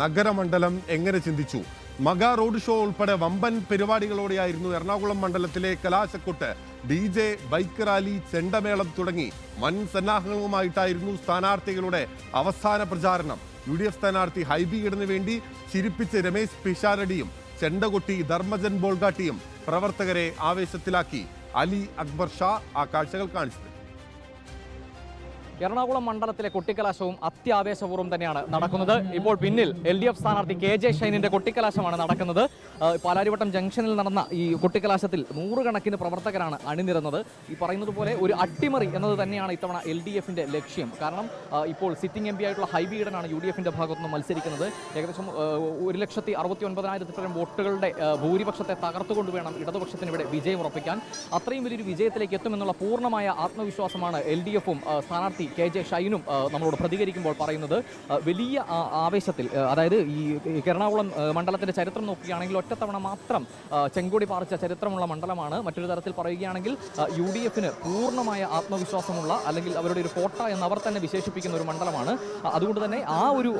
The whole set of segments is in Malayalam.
നഗരമണ്ഡലം എങ്ങനെ ചിന്തിച്ചു? മഗ റോഡ് ഷോ ഉൾപ്പെടെ വമ്പൻ പരിപാടികളോടെയായിരുന്നു എറണാകുളം മണ്ഡലത്തിലെ കലാശക്കൊട്ട്. ഡി ജെ ബൈക്ക് റാലി ചെണ്ടമേളം തുടങ്ങി വൻ സന്നാഹങ്ങളുമായിട്ടായിരുന്നു സ്ഥാനാർത്ഥികളുടെ അവസാന പ്രചാരണം. യു ഡി എഫ് സ്ഥാനാർത്ഥി ഹൈബി വേണ്ടി ചിരിപ്പിച്ച് രമേശ് പിഷാരടിയും ചെണ്ടകൊട്ടി ധർമ്മജൻ ബോൾഗാട്ടിയും പ്രവർത്തകരെ ആവേശത്തിലാക്കി. അലി അക്ബർ ഷാ ആ കാഴ്ചകൾ കാണിച്ചത്. എറണാകുളം മണ്ഡലത്തിലെ കൊട്ടിക്കലാശവും അത്യാവേശപൂർവം തന്നെയാണ് നടക്കുന്നത്. ഇപ്പോൾ പിന്നിൽ എൽ ഡി എഫ് സ്ഥാനാർത്ഥി കെ ജെ ഷൈനിന്റെ കൊട്ടിക്കലാശമാണ് നടക്കുന്നത്. പാലാരിവട്ടം ജംഗ്ഷനിൽ നടന്ന ഈ കൊട്ടിക്കലാശത്തിൽ നൂറുകണക്കിന് പ്രവർത്തകരാണ് അണിനിരുന്നത്. ഈ പറയുന്നത് പോലെ ഒരു അട്ടിമറി എന്നത് തന്നെയാണ് ഇത്തവണ എൽ ഡി എഫിന്റെ ലക്ഷ്യം. കാരണം ഇപ്പോൾ സിറ്റിംഗ് എം പി ആയിട്ടുള്ള ഹൈബി ഈഡനാണ് യു ഡി എഫിന്റെ ഭാഗത്തുനിന്ന് മത്സരിക്കുന്നത്. ഏകദേശം ഒരു ലക്ഷത്തി അറുപത്തി ഒൻപതിനായിരത്തിലും വോട്ടുകളുടെ ഭൂരിപക്ഷത്തെ തകർത്തുകൊണ്ട് വേണം ഇടതുപക്ഷത്തിന് ഇവിടെ വിജയം ഉറപ്പിക്കാൻ. അത്രയും വലിയൊരു വിജയത്തിലേക്ക് എത്തുമെന്നുള്ള പൂർണമായ ആത്മവിശ്വാസമാണ് എൽ ഡി എഫും സ്ഥാനാർത്ഥി കെ ജെ ഷൈനും നമ്മളോട് പ്രതികരിക്കുമ്പോൾ പറയുന്നത് വലിയ ആവേശത്തിൽ അതായത് ഈ എറണാകുളം മണ്ഡലത്തിന്റെ ചരിത്രം നോക്കുകയാണെങ്കിൽ ഒറ്റത്തവണ മാത്രം ചെങ്കോടി പാറിച്ച ചരിത്രമുള്ള മണ്ഡലമാണ്. മറ്റൊരു തരത്തിൽ പറയുകയാണെങ്കിൽ യു ഡി എഫിന് പൂർണമായ ആത്മവിശ്വാസമുള്ള അല്ലെങ്കിൽ അവരുടെ ഒരു കോട്ട എന്ന് അവർ തന്നെ വിശേഷിപ്പിക്കുന്ന ഒരു മണ്ഡലമാണ്. അതുകൊണ്ട് തന്നെ ആ ഒരു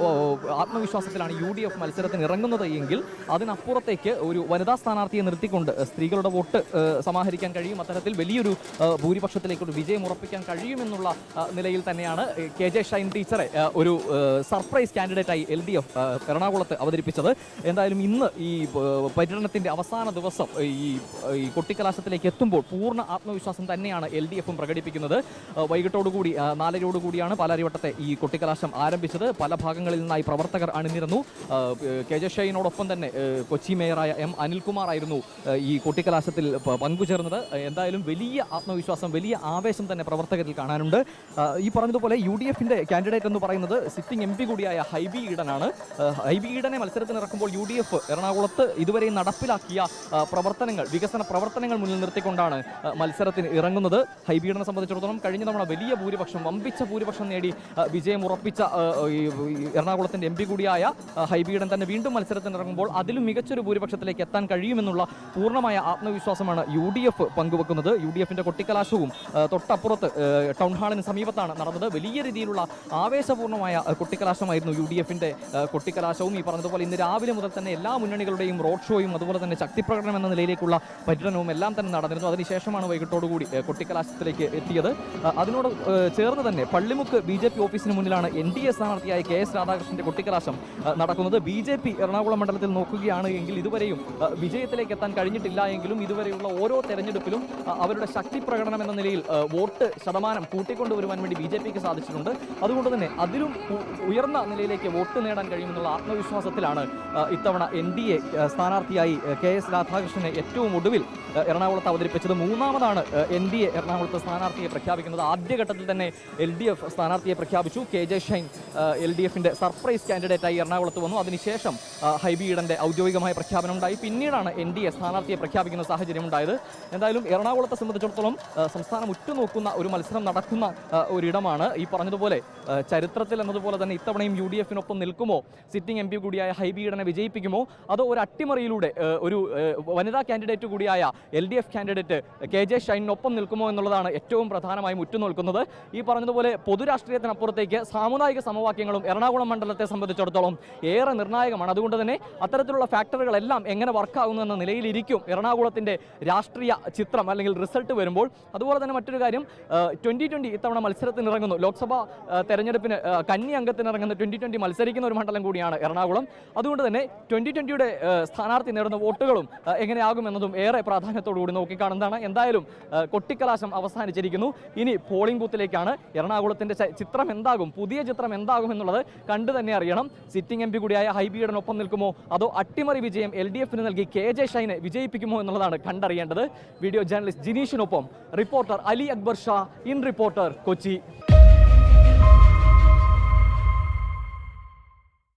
ആത്മവിശ്വാസത്തിലാണ് യു ഡി എഫ് മത്സരത്തിന് ഇറങ്ങുന്നത് എങ്കിൽ അതിനപ്പുറത്തേക്ക് ഒരു വനിതാ സ്ഥാനാർത്ഥിയെ നിർത്തിക്കൊണ്ട് സ്ത്രീകളുടെ വോട്ട് സമാഹരിക്കാൻ കഴിയും. അത്തരത്തിൽ വലിയൊരു ഭൂരിപക്ഷത്തിലേക്ക് ഒരു വിജയം ഉറപ്പിക്കാൻ കഴിയുമെന്നുള്ള ഏഹ്, തന്നെയാണ് കെ ജെ ഷൈൻ ടീച്ചറെ ഒരു സർപ്രൈസ് കാൻഡിഡേറ്റായി എൽ ഡി എഫ് എറണാകുളത്ത് അവതരിപ്പിച്ചത്. എന്തായാലും ഇന്ന് ഈ പര്യടനത്തിന്റെ അവസാന ദിവസം ഈ ഈ കൊട്ടിക്കലാശത്തിലേക്ക് എത്തുമ്പോൾ പൂർണ ആത്മവിശ്വാസം തന്നെയാണ് എൽ ഡി എഫും പ്രകടിപ്പിക്കുന്നത്. വൈകിട്ടോടുകൂടി നാലരയോടുകൂടിയാണ് പാലാരിവട്ടത്തെ ഈ കൊട്ടിക്കലാശം ആരംഭിച്ചത്. പല ഭാഗങ്ങളിൽ നിന്നായി പ്രവർത്തകർ അണിനിരന്നു. കെ ജെ ഷൈനോടൊപ്പം തന്നെ കൊച്ചി മേയറായ എം അനിൽകുമാർ ആയിരുന്നു ഈ കൊട്ടിക്കലാശത്തിൽ പങ്കുചേർന്നത്. എന്തായാലും വലിയ ആത്മവിശ്വാസം വലിയ ആവേശം തന്നെ പ്രവർത്തകരിൽ കാണാനുണ്ട്. ഈ പറഞ്ഞതുപോലെ യു ഡി എഫിന്റെ കാൻഡിഡേറ്റ് എന്ന് പറയുന്നത് സിറ്റിംഗ് എം പി കൂടിയായ ഹൈബി ഈഡനാണ്. ഹൈബി ഈഡനെ മത്സരത്തിന് ഇറക്കുമ്പോൾ യു ഡി എഫ് എറണാകുളത്ത് ഇതുവരെ നടപ്പിലാക്കിയ പ്രവർത്തനങ്ങൾ വികസന പ്രവർത്തനങ്ങൾ മുന്നിൽ നിർത്തിക്കൊണ്ടാണ് മത്സരത്തിന് ഇറങ്ങുന്നത്. ഹൈബി ഈഡനെ സംബന്ധിച്ചിടത്തോളം കഴിഞ്ഞ തവണ വലിയ ഭൂരിപക്ഷം വമ്പിച്ച ഭൂരിപക്ഷം നേടി വിജയം ഉറപ്പിച്ച എറണാകുളത്തിന്റെ എം പി കൂടിയായ ഹൈബി ഈഡൻ തന്നെ വീണ്ടും മത്സരത്തിന് ഇറങ്ങുമ്പോൾ അതിലും മികച്ചൊരു ഭൂരിപക്ഷത്തിലേക്ക് എത്താൻ കഴിയുമെന്നുള്ള പൂർണമായ ആത്മവിശ്വാസമാണ് യു ഡി എഫ് പങ്കുവെക്കുന്നത്. യു ഡി എഫിന്റെ കൊട്ടിക്കലാശവും തൊട്ടപ്പുറത്ത് ടൗൺ ഹാളിന് സമീപത്താണ് നടന്നത്. വലിയ രീതിയിലുള്ള ആവേശപൂർണമായ കൊട്ടിക്കലാശമായിരുന്നു യു ഡി എഫിന്റെ കൊട്ടിക്കലാശവും ഈ പറഞ്ഞതുപോലെ ഇന്ന് രാവിലെ മുതൽ തന്നെ എല്ലാ മുന്നണികളുടെയും റോഡ് ഷോയും അതുപോലെ തന്നെ ശക്തിപ്രകടനം എന്ന നിലയിലേക്കുള്ള പര്യടനവും എല്ലാം തന്നെ നടന്നിരുന്നു. അതിനുശേഷമാണ് വൈകിട്ടോടുകൂടി കൊട്ടിക്കലാശത്തിലേക്ക് എത്തിയത്. അതിനോട് ചേർന്ന് തന്നെ പള്ളിമുക്ക് ബി ജെ പി ഓഫീസിന് മുന്നിലാണ് എൻ ഡി എ സ്ഥാനാർത്ഥിയായ കെ എസ് രാധാകൃഷ്ണന്റെ കൊട്ടിക്കലാശം നടക്കുന്നത്. ബി ജെ പി എറണാകുളം മണ്ഡലത്തിൽ നോക്കുകയാണ് എങ്കിൽ ഇതുവരെയും വിജയത്തിലേക്ക് എത്താൻ കഴിഞ്ഞിട്ടില്ല എങ്കിലും ഇതുവരെയുള്ള ഓരോ തെരഞ്ഞെടുപ്പിലും അവരുടെ ശക്തി പ്രകടനം എന്ന നിലയിൽ വോട്ട് ശതമാനം കൂട്ടിക്കൊണ്ടുവരുവാൻ വേണ്ടി ബി ജെ പിക്ക് സാധിച്ചിട്ടുണ്ട്. അതുകൊണ്ട് തന്നെ അതിലും ഉയർന്ന നിലയിലേക്ക് വോട്ട് നേടാൻ കഴിയുമെന്നുള്ള ആത്മവിശ്വാസത്തിലാണ് ഇത്തവണ എൻ ഡി എ സ്ഥാനാർത്ഥിയായി കെ എസ് രാധാകൃഷ്ണനെ ഏറ്റവും ഒടുവിൽ എറണാകുളത്ത് അവതരിപ്പിച്ചത്. മൂന്നാമതാണ് എൻ ഡി എ എറണാകുളത്ത് സ്ഥാനാർത്ഥിയെ പ്രഖ്യാപിക്കുന്നത്. ആദ്യഘട്ടത്തിൽ തന്നെ എൽ ഡി എഫ് സ്ഥാനാർത്ഥിയെ പ്രഖ്യാപിച്ചു. K J Shine L D എഫിന്റെ സർപ്രൈസ് കാൻഡിഡേറ്റായി എറണാകുളത്ത് വന്നു. അതിനുശേഷം ഹൈബി ഈഡന്റെ ഔദ്യോഗികമായ പ്രഖ്യാപനം ഉണ്ടായി. പിന്നീടാണ് എൻ ഡി എ സ്ഥാനാർത്ഥിയെ പ്രഖ്യാപിക്കുന്ന സാഹചര്യം ഉണ്ടായത്. എന്തായാലും എറണാകുളത്തെ സംബന്ധിച്ചിടത്തോളം സംസ്ഥാനം ഉറ്റുനോക്കുന്ന ഒരു മത്സരം നടക്കുന്ന ആ, ഒരിടമാണ് ഈ പറഞ്ഞതുപോലെ ചരിത്രത്തിൽ എന്നതുപോലെ തന്നെ ഇത്തവണയും യു ഡി എഫിനൊപ്പം നിൽക്കുമോ? സിറ്റിംഗ് എം പി കൂടിയായ ഹൈബി ഈഡനെ വിജയിപ്പിക്കുമോ? അതോ ഒരു അട്ടിമറിയിലൂടെ ഒരു വനിതാ കാൻഡിഡേറ്റ് കൂടിയായ L D F candidate K J ഷൈനിനൊപ്പം നിൽക്കുമോ എന്നുള്ളതാണ് ഏറ്റവും പ്രധാനമായും ഉറ്റുനോൽക്കുന്നത്. ഈ പറഞ്ഞതുപോലെ പൊതുരാഷ്ട്രീയത്തിനപ്പുറത്തേക്ക് സാമുദായിക സമവാക്യങ്ങളും എറണാകുളം മണ്ഡലത്തെ സംബന്ധിച്ചിടത്തോളം ഏറെ നിർണായകമാണ്. അതുകൊണ്ട് തന്നെ അത്തരത്തിലുള്ള ഫാക്ടറുകളെല്ലാം എങ്ങനെ വർക്കാകുന്നു എന്ന നിലയിലിരിക്കും എറണാകുളത്തിന്റെ രാഷ്ട്രീയ ചിത്രം അല്ലെങ്കിൽ റിസൾട്ട് വരുമ്പോൾ. അതുപോലെ തന്നെ മറ്റൊരു കാര്യം ട്വന്റി ട്വന്റി ഇത്തവണ മത്സരത്തിന് ഇറങ്ങുന്നു. ലോക്സഭാ തെരഞ്ഞെടുപ്പിന് കന്നി അംഗത്തിനിറങ്ങുന്ന ട്വന്റി ട്വന്റി മത്സരിക്കുന്ന ഒരു മണ്ഡലം കൂടിയാണ് എറണാകുളം. അതുകൊണ്ട് തന്നെ ട്വന്റി ട്വന്റിയുടെ സ്ഥാനാർത്ഥി നേടുന്ന വോട്ടുകളും എങ്ങനെയാകുമെന്നതും ഏറെ പ്രാധാന്യത്തോടുകൂടി നോക്കിക്കാണുന്നതാണ് എന്തായാലും കൊട്ടിക്കലാശം അവസാനിച്ചിരിക്കുന്നു. ഇനി പോളിംഗ് ബൂത്തിലേക്കാണ് എറണാകുളത്തിന്റെ ചിത്രം എന്താകും? പുതിയ ചിത്രം എന്താകും എന്നുള്ളത് കണ്ടു തന്നെ അറിയണം. സിറ്റിംഗ് എം പി കൂടിയായ ഹൈബിയുടനൊപ്പം നിൽക്കുമോ? അതോ അട്ടിമറി വിജയം എൽ ഡി എഫിന് നൽകി കെ ജെ ഷൈനെ വിജയിപ്പിക്കുമോ എന്നുള്ളതാണ് കണ്ടറിയേണ്ടത്. Video journalist ജിനീഷിനൊപ്പം reporter Ali Akbar Shah in reporter Kochi.